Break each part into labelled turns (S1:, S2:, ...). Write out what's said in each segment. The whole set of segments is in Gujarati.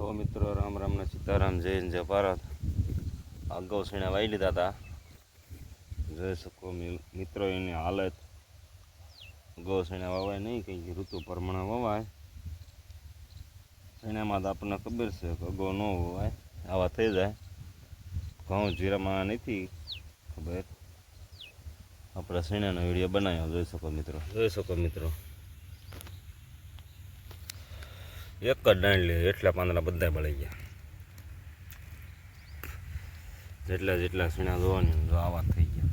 S1: તો મિત્રો, રામ રામના સીતારામ જૈન જય ભારત. અગાઉ સીણા વાઈ લીધા હતા જોઈ શકો મિત્રો, એની હાલત. અગાઉ સીણા વવાય નહીં, કંઈ ઋતુ પ્રમાણે વવાય. એનામાં તો આપણને ખબર છે કે અગાઉ ન વવાય, આવા થઈ જાય. ઘઉં જીરામાં નથી ખબર. આપણે સીણાનો વીડિયો બનાવ્યો, જોઈ શકો મિત્રો. જોઈ શકો મિત્રો. એક જ દાંડલી એટલા પાંદડા બધા બળી ગયા. જેટલા જેટલા સીણા જોવાની જો આવા થઈ ગયા.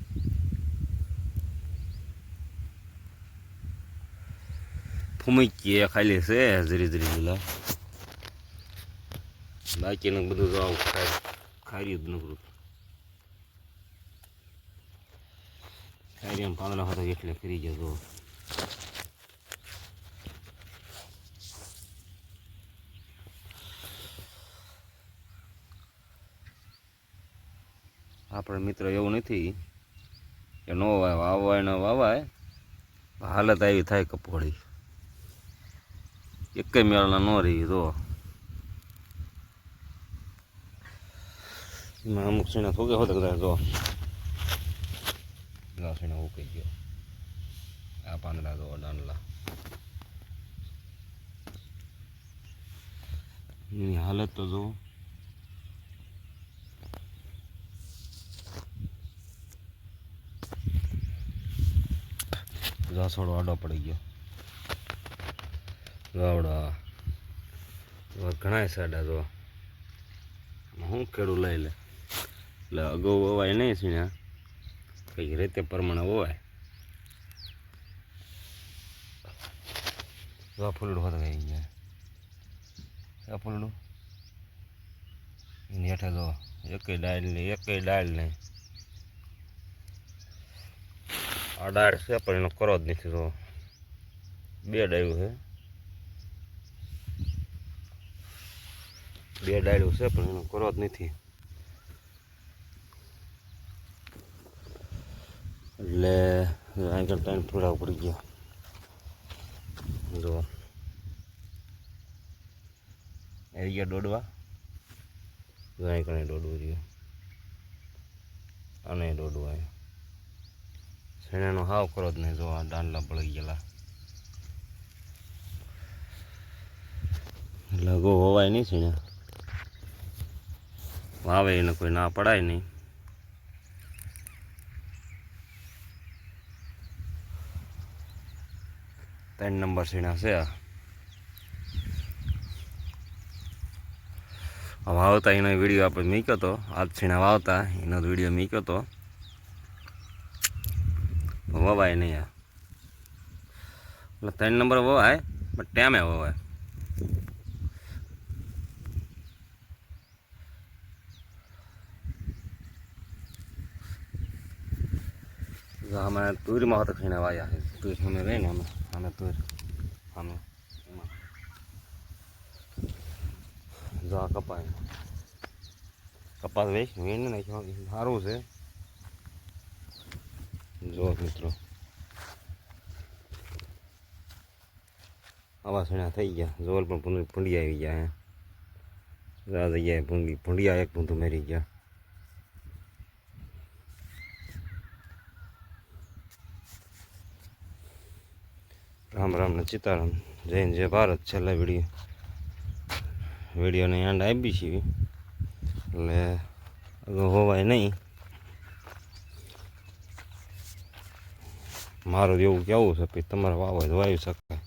S1: ફૂમકી ખાલી છે ધીરે ધીરે પેલા બાકીનું બધું જો આવું ખાઈ ખારી જ નકરું ખારી એમ પાંદડા હતા એટલે કરી ગયા આપણે મિત્ર, એવું નથી કે ન વાય, વાવાય ન વાવાય હાલત આવી થાય કપોળી એક મેળના ન રહી તો એમાં અમુક સીણા થોગે હોત કદાચ, જો. ગા સીણા ઉકાઈ ગયો. આ પાંદડા જો, ડાંડલા. એની હાલત તો જો જાસોડો આડો પડી ગયો. ગાવડા. ઘણા સાડા જો હું ખેડું લઈ લે. એટલે અગાઉ વવાય નહીં છે ને. કઈ રીતે પ્રમાણે વવાય? જો ફૂલડું હોત ગઈ ગયા આ ફૂલડું? હેઠે જો એકેય ડાળ નહીં એકે ડાળ નહીં આ ડાળ છે, પણ એનો કરો જ નથી તો બે ડાયું છે. બે ડાયું છે, પણ એનો કરો જ નથી. એટલે આગળ ટાઈમ થોડા પડી ગયા. જો. એ ગયા દોડવા. જો અહીં કણે દોડવું રહ્યું અને દોડવા શેણાનો હાવ કરો જ નહીં જો આ દાંડલા બળી ગયેલા. અગો હોવાય નહીં શેણા વાવે એને કોઈ ના પડાય નહીં. ત્રણ નંબર સીણા છે આ. વાવતા એનો વીડિયો આપણે મૂક્યો હતો આજ છીણા વાવતા, એનો વીડિયો મૂક્યો હતો વવાય નહીં આ. એટલે ત્રણ નંબર વવાય પણ ટાઈમે વવાય અમે તુરમાં હતા ખીને વાયા તુર અમે રહી ને અમે અમે તુર, અમે જો આ કપાય કપાસ વેચ વીણ નાખ્યો. સારું છે. જો મિત્રો. આવા સણા થઈ ગયા. જોલ પણ ભૂંડી આવી ગયા રાહ થઈ ગયા ભૂંડી ભૂંડિયા એક ભૂંધું મેરી ગયા. રામ રામ ને સીતારામ જૈન જય ભારત. છેલ્લા વીડિયો વિડીયોને એન્ડ આપી છીએ એટલે હોવાય નહીં. મારું એવું કેવું છે કે તમારે વાવો વાવી શકાય.